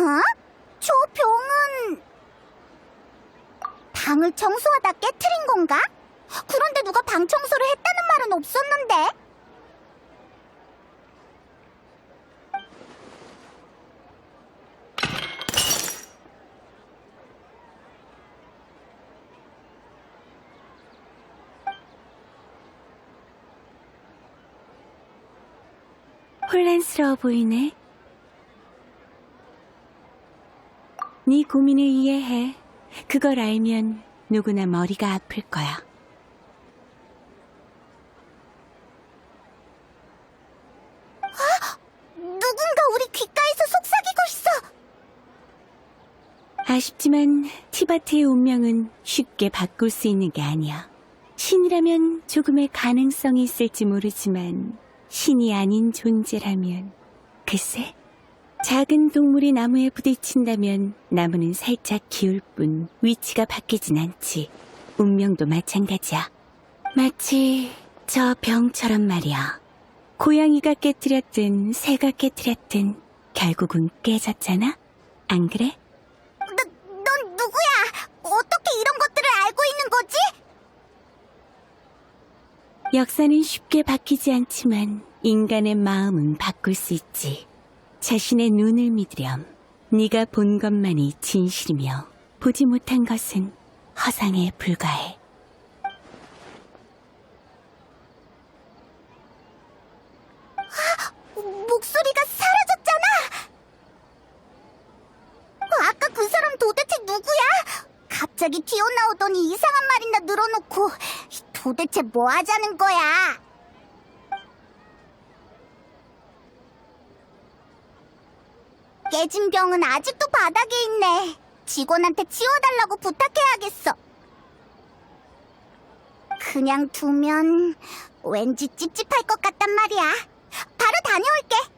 어? 저 병은 방을 청소하다 깨트린 건가? 그런데 누가 방 청소를 했다는 말은 없었는데. 혼란스러워 보이네. 네 고민을 이해해. 그걸 알면 누구나 머리가 아플 거야. 누군가 우리 귓가에서 속삭이고 있어. 아쉽지만 티바트의 운명은 쉽게 바꿀 수 있는 게 아니야. 신이라면 조금의 가능성이 있을지 모르지만 신이 아닌 존재라면 글쎄 작은 동물이 나무에 부딪힌다면 나무는 살짝 기울 뿐 위치가 바뀌진 않지. 운명도 마찬가지야. 마치 저 병처럼 말이야. 고양이가 깨뜨렸든 새가 깨뜨렸든 결국은 깨졌잖아? 안 그래? 너, 넌 누구야? 어떻게 이런 것들을 알고 있는 거지? 역사는 쉽게 바뀌지 않지만 인간의 마음은 바꿀 수 있지. 자신의 눈을 믿으렴. 네가 본 것만이 진실이며 보지 못한 것은 허상에 불과해. 목소리가 사라졌잖아. 어, 아까 그 사람 도대체 누구야? 갑자기 튀어나오더니 이상한 말이나 늘어놓고 도대체 뭐 하자는 거야? 깨진 병은 아직도 바닥에 있네. 직원한테 치워달라고 부탁해야겠어. 그냥 두면 왠지 찝찝할 것 같단 말이야. 바로 다녀올게.